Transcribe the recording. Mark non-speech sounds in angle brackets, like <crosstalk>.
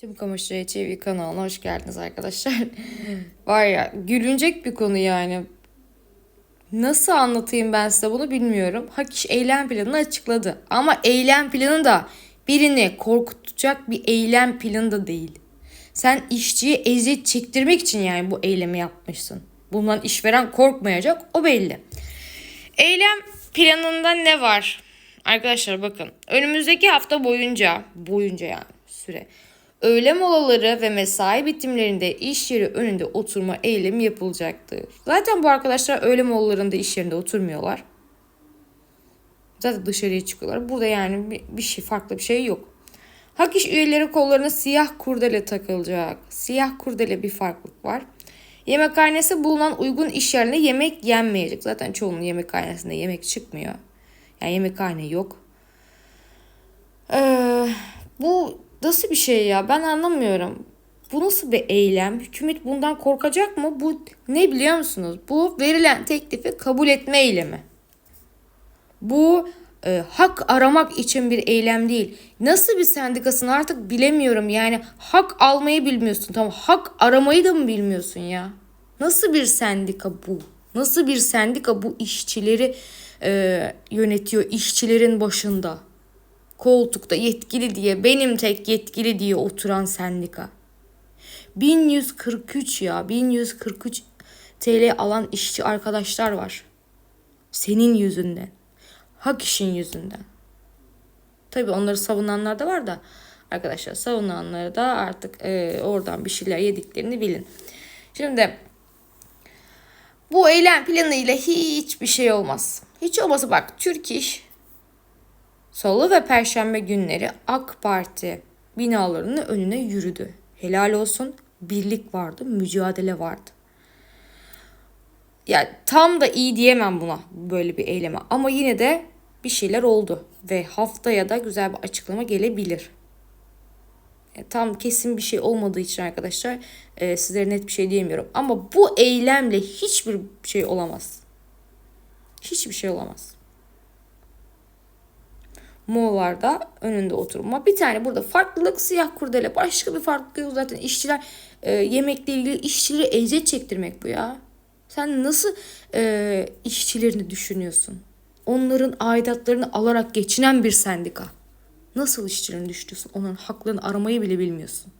Tüm Kamışlı'ya TV kanalına hoş geldiniz arkadaşlar. <laughs> Var ya gülünecek bir konu yani. Nasıl anlatayım ben size bunu bilmiyorum. Hakiş eylem planını açıkladı. Ama eylem planı da birini korkutacak bir eylem planı da değil. Sen işçiye eziyet çektirmek için yani bu eylemi yapmışsın. Bundan işveren korkmayacak o belli. Eylem planında ne var? Arkadaşlar bakın önümüzdeki hafta boyunca boyunca yani süre öğle molaları ve mesai bitimlerinde iş yeri önünde oturma eylemi yapılacaktır. Zaten bu arkadaşlar öğle molalarında iş yerinde oturmuyorlar. Zaten dışarıya çıkıyorlar. Burada yani bir, şey farklı bir şey yok. Hak iş üyeleri kollarına siyah kurdele takılacak. Siyah kurdele bir farklılık var. Yemekhanesi bulunan uygun iş yerine yemek yenmeyecek. Zaten çoğunun yemekhanesinde yemek çıkmıyor. Yani yemekhane yok. Ee, bu nasıl bir şey ya? Ben anlamıyorum. Bu nasıl bir eylem? Hükümet bundan korkacak mı? Bu ne biliyor musunuz? Bu verilen teklifi kabul etme eylemi. Bu e, hak aramak için bir eylem değil. Nasıl bir sendikasın artık bilemiyorum. Yani hak almayı bilmiyorsun. Tamam hak aramayı da mı bilmiyorsun ya? Nasıl bir sendika bu? Nasıl bir sendika bu işçileri e, yönetiyor işçilerin başında? Koltukta yetkili diye benim tek yetkili diye oturan sendika. 1143 ya 1143 TL alan işçi arkadaşlar var. Senin yüzünden. Hak işin yüzünden. Tabii onları savunanlar da var da arkadaşlar savunanları da artık e, oradan bir şeyler yediklerini bilin. Şimdi bu eylem planıyla hiçbir şey olmaz. Hiç olmasa bak Türk İş Salı ve Perşembe günleri AK Parti binalarının önüne yürüdü. Helal olsun birlik vardı, mücadele vardı. Ya tam da iyi diyemem buna böyle bir eyleme ama yine de bir şeyler oldu ve haftaya da güzel bir açıklama gelebilir. E, tam kesin bir şey olmadığı için arkadaşlar e, sizlere net bir şey diyemiyorum. Ama bu eylemle hiçbir şey olamaz. Hiçbir şey olamaz. Moğollarda önünde oturma. Bir tane burada farklılık siyah kurdele. Başka bir farklılık yok zaten. işçiler e, yemekle ilgili işçileri eziyet çektirmek bu ya. Sen nasıl e, işçilerini düşünüyorsun? Onların aidatlarını alarak geçinen bir sendika. Nasıl işçilerini düşünüyorsun? Onların haklarını aramayı bile bilmiyorsun.